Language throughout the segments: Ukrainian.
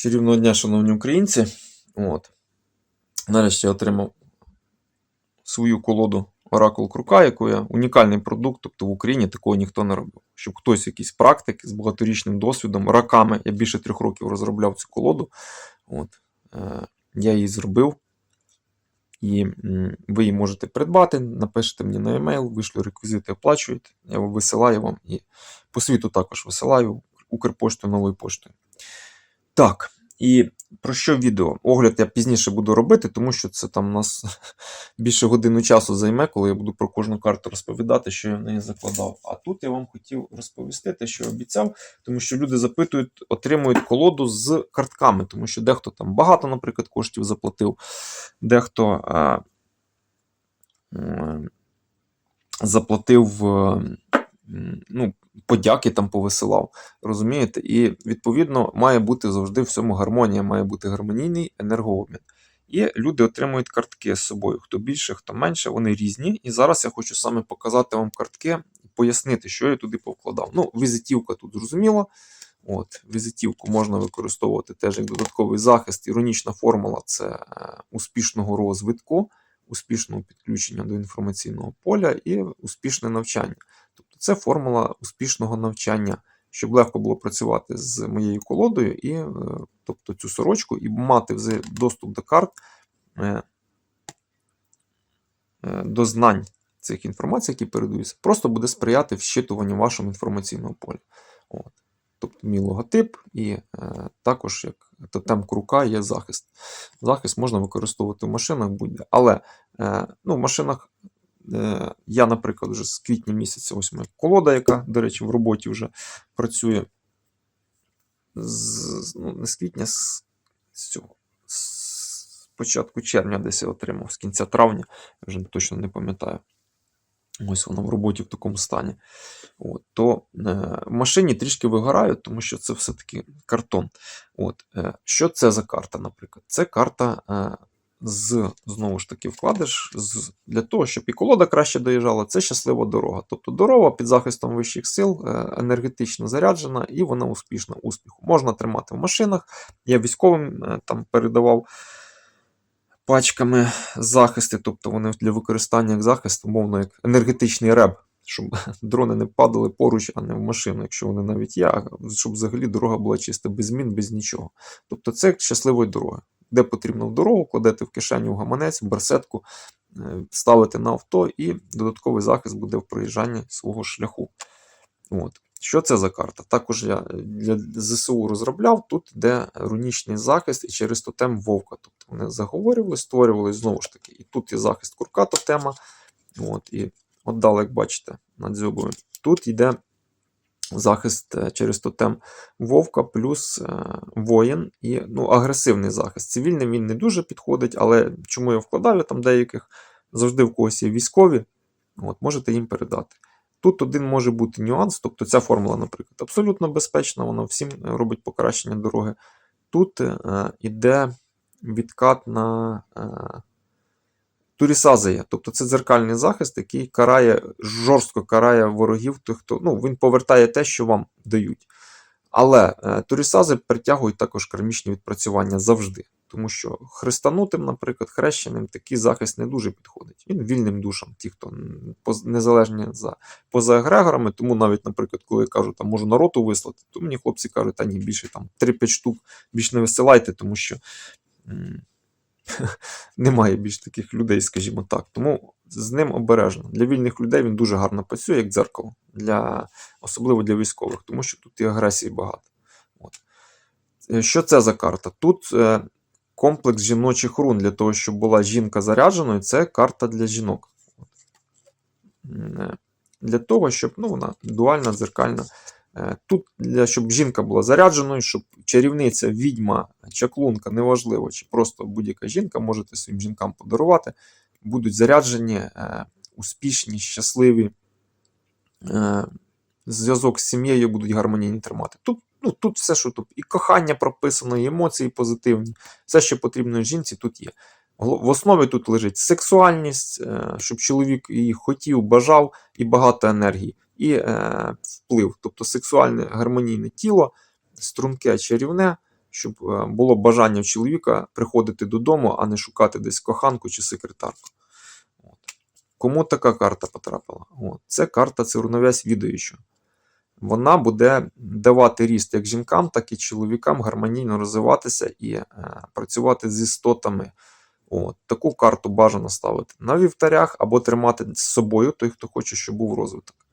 Чарівного дня, шановні українці. От. Нарешті отримав свою колоду Оракул Крука, яку я унікальний продукт, тобто в Україні такого ніхто не робив. Щоб хтось, якийсь практик з багаторічним досвідом, роками, я більше трьох років розробляв цю колоду. От. Е, я її зробив. І ви її можете придбати, напишете мені на емейл, вишлю реквізити, оплачуєте. Я висилаю вам і по світу також висилаю Укрпоштою, новою поштою. Так, і про що відео? Огляд я пізніше буду робити, тому що це там у нас більше години часу займе, коли я буду про кожну карту розповідати, що я в неї закладав. А тут я вам хотів розповісти те, що обіцяв, тому що люди запитують, отримують колоду з картками, тому що дехто там багато, наприклад, коштів заплатив, дехто е, е, заплатив. Е, ну, подяки там повисилав. Розумієте? І відповідно має бути завжди в цьому гармонія, має бути гармонійний енергообмін. І люди отримують картки з собою. Хто більше, хто менше, вони різні. І зараз я хочу саме показати вам картки пояснити, що я туди повкладав. Ну, візитівка тут зрозуміло. От, Візитівку можна використовувати теж як додатковий захист. Іронічна формула це е, успішного розвитку, успішного підключення до інформаційного поля і успішне навчання. Це формула успішного навчання, щоб легко було працювати з моєю колодою, і, е, тобто цю сорочку, і мати доступ до карт, е, е, до знань цих інформацій, які передаються, просто буде сприяти вщитуванню вашого інформаційного поля. От. Тобто мій логотип, і е, також як тотем крука є захист. Захист можна використовувати в машинах будь-де. Але е, ну, в машинах Я, наприклад, вже з квітня місяця, ось моя колода, яка, до речі, в роботі вже працює. З, ну, не з квітня, з, з цього. З початку червня десь я отримав, з кінця травня, я вже точно не пам'ятаю. Ось вона в роботі в такому стані. От, то е, машині трішки вигораю, тому що це все-таки картон. От, е, що це за карта, наприклад? Це карта е, з знову ж таки вкладиш з, для того, щоб і колода краще доїжджала, це щаслива дорога. Тобто дорога під захистом вищих сил, е, енергетично заряджена і вона успішна успіху. Можна тримати в машинах. Я військовим е, там передавав пачками захисти, тобто вони для використання як захист, умовно, як енергетичний реб. Щоб дрони не падали поруч, а не в машину, якщо вони навіть є, щоб взагалі дорога була чиста без змін, без нічого. Тобто це щасливої дороги де потрібно в дорогу, кладете в кишеню в гаманець, в барсетку, е, ставите на авто, і додатковий захист буде в проїжджанні свого шляху. От. Що це за карта? Також я для ЗСУ розробляв, тут йде рунічний захист і через тотем вовка. Тобто вони заговорювали, створювали знову ж таки. І тут є захист курка тотема. От, І от далі, як бачите, над дзьобою. Тут йде захист е, через тотем вовка, плюс е, воїн і ну, агресивний захист. Цивільним він не дуже підходить, але чому я вкладаю там деяких, завжди в когось є військові, от, можете їм передати. Тут один може бути нюанс, тобто ця формула, наприклад, абсолютно безпечна, вона всім робить покращення дороги. Тут е, іде відкат на е, Турісазія, тобто це дзеркальний захист, який карає, жорстко карає ворогів, тих, хто ну, він повертає те, що вам дають. Але е, турісази притягують також кармічні відпрацювання завжди. Тому що хрестанутим, наприклад, хрещеним такий захист не дуже підходить. Він вільним душам, ті, хто незалежні за поза егрегорами. Тому навіть, наприклад, коли я кажу, там можу народу вислати, то мені хлопці кажуть, та ні, більше там 3-5 штук більше не висилайте, тому що. Немає більш таких людей, скажімо так. Тому з ним обережно. Для вільних людей він дуже гарно працює, як дзеркало, для, особливо для військових, тому що тут і агресії багато. От. Е, Що це за карта? Тут е, комплекс жіночих рун для того, щоб була жінка зарядженою, це карта для жінок. От. Е, Для того, щоб ну, вона дуальна, дзеркальна. Е, Тут, для, щоб жінка була зарядженою, щоб чарівниця, відьма, чаклунка, неважливо, чи просто будь-яка жінка, можете своїм жінкам подарувати, будуть заряджені, е, успішні, щасливі, е, зв'язок з сім'єю будуть гармонійні тримати. Тут ну, тут все, що тут, і кохання прописано, і емоції позитивні, все, що потрібно жінці, тут є. В основі тут лежить сексуальність, щоб чоловік її хотів, бажав і багато енергії і е, вплив, тобто сексуальне гармонійне тіло, струнке чарівне, щоб е, було бажання чоловіка приходити додому, а не шукати десь коханку чи секретарку. От. Кому така карта потрапила? От. Це карта це рівновесь відаючого. Вона буде давати ріст як жінкам, так і чоловікам гармонійно розвиватися і е, працювати з істотами. От. Таку карту бажано ставити на вівтарях або тримати з собою той, хто хоче, щоб був розвиток.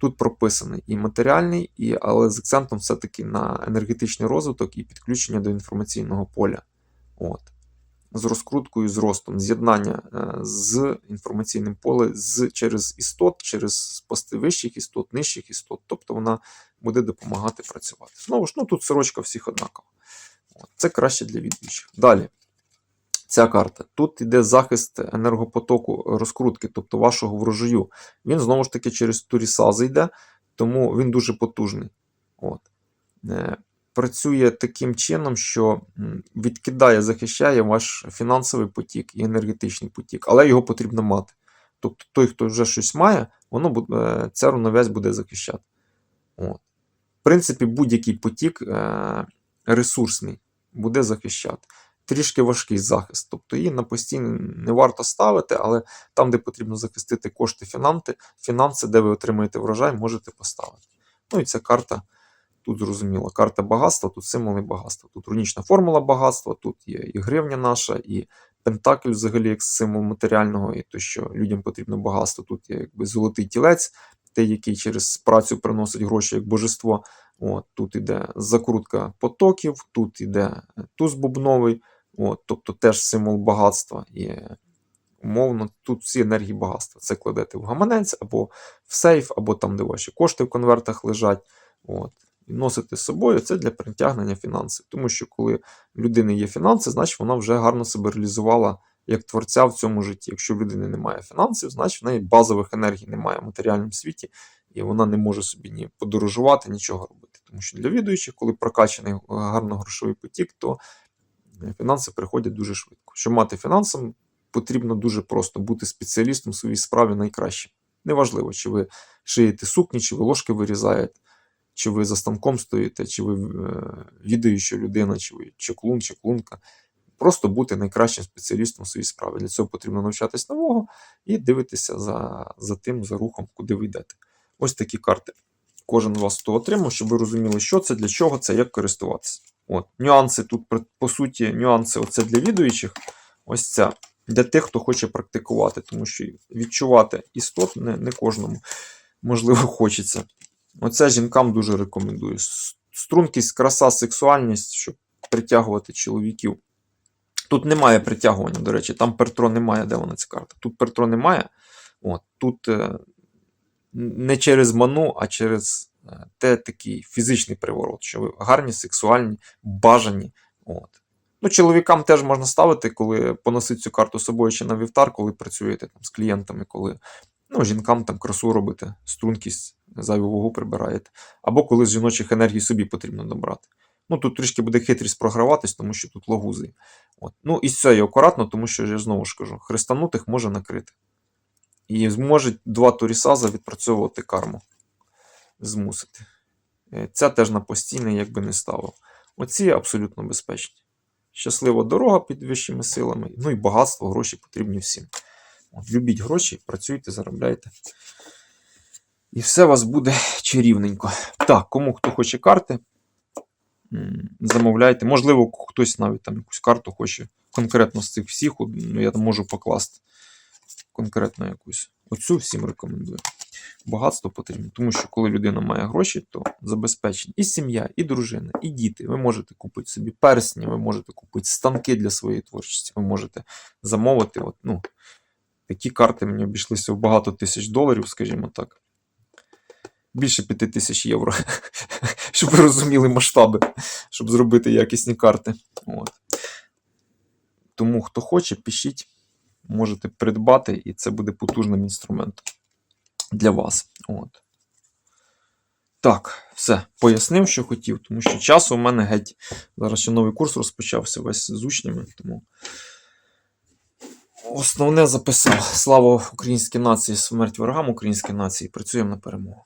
Тут прописаний і матеріальний, і, але з акцентом все-таки на енергетичний розвиток і підключення до інформаційного поля. От. З розкруткою, з ростом, з'єднання е, з інформаційним полем з, через істот, через пости вищих істот, нижчих істот. Тобто вона буде допомагати працювати. Знову ж, ну тут сорочка всіх однакова. Це краще для відвідувачів. Далі. Ця карта. Тут йде захист енергопотоку розкрутки, тобто вашого врожаю. Він знову ж таки через туріса зайде, тому він дуже потужний. От. Е, Працює таким чином, що відкидає, захищає ваш фінансовий потік і енергетичний потік, але його потрібно мати. Тобто той, хто вже щось має, воно е, ця рівновесь буде захищати. От. В принципі, будь-який потік е, ресурсний буде захищати трішки важкий захист. Тобто її на постійно не варто ставити, але там, де потрібно захистити кошти, фінанси, фінанси, де ви отримаєте врожай, можете поставити. Ну і ця карта тут зрозуміло. Карта багатства, тут символи багатства. Тут рунічна формула багатства, тут є і гривня наша, і Пентакль взагалі як символ матеріального, і то, що людям потрібно багатство. Тут є якби золотий тілець, той, який через працю приносить гроші як божество. От, Тут іде закрутка потоків, тут іде туз бубновий, от, тобто теж символ багатства. І умовно, тут всі енергії багатства. Це кладете в гаманець або в сейф, або там, де ваші кошти в конвертах лежать. От, і носите з собою це для притягнення фінансів. Тому що коли в людини є фінанси, значить вона вже гарно себе реалізувала як творця в цьому житті. Якщо в людини немає фінансів, значить в неї базових енергій немає в матеріальному світі, і вона не може собі ні подорожувати, нічого робити. Тому що для відуючих, коли прокачаний гарно грошовий потік, то фінанси приходять дуже швидко. Щоб мати фінансам, потрібно дуже просто бути спеціалістом в своїй справі найкраще. Неважливо, чи ви шиєте сукні, чи ви ложки вирізаєте, чи ви за станком стоїте, чи ви е, відаюча людина, чи ви чеклун, чеклунка. Просто бути найкращим спеціалістом у своїй справі. Для цього потрібно навчатись нового і дивитися за, за тим, за рухом, куди ви йдете. Ось такі карти. Кожен з вас хто отримав, щоб ви розуміли, що це, для чого це, як користуватися. От, Нюанси тут, по суті, нюанси оце для відуючих. Ось ця. Для тих, хто хоче практикувати, тому що відчувати істот не, не кожному можливо хочеться. Оце жінкам дуже рекомендую. Стрункість, краса, сексуальність, щоб притягувати чоловіків. Тут немає притягування, до речі, там Пертро немає, де вона ця карта. Тут Пертро немає. От, Тут е, не через ману, а через те такий фізичний приворот, що ви гарні, сексуальні, бажані. От. Ну, Чоловікам теж можна ставити, коли поносити цю карту з собою чи на вівтар, коли працюєте там, з клієнтами, коли ну, жінкам там красу робите, стрункість, зайву вагу прибираєте. Або коли з жіночих енергій собі потрібно добрати. Ну, Тут трішки буде хитрість програватись, тому що тут лагузи. От. Ну, і з цією акуратно, тому що я знову ж кажу, хрестанутих може накрити. І зможе два турісаза відпрацьовувати карму. Змусити. Ця теж на постійне, якби не ставив. Оці абсолютно безпечні. Щаслива дорога під вищими силами. Ну і багатство, гроші потрібні всім. От, Любіть гроші, працюйте, заробляйте. І все у вас буде чарівненько. Так, кому хто хоче карти, замовляйте. Можливо, хтось навіть там якусь карту хоче конкретно з цих всіх, ну, я там можу покласти конкретно якусь. Оцю всім рекомендую. Багатство потрібно, тому що коли людина має гроші, то забезпечені і сім'я, і дружина, і діти. Ви можете купити собі персні, ви можете купити станки для своєї творчості, ви можете замовити. От, ну, Такі карти мені обійшлися в багато тисяч доларів, скажімо так. Більше 5 тисяч євро. щоб ви розуміли масштаби, щоб зробити якісні карти. От. Тому, хто хоче, пишіть, можете придбати, і це буде потужним інструментом для вас. От. Так, все, пояснив, що хотів, тому що часу у мене геть. Зараз ще новий курс розпочався весь з учнями. Тому основне записав. Слава українській нації, смерть ворогам української нації. Працюємо на перемогу.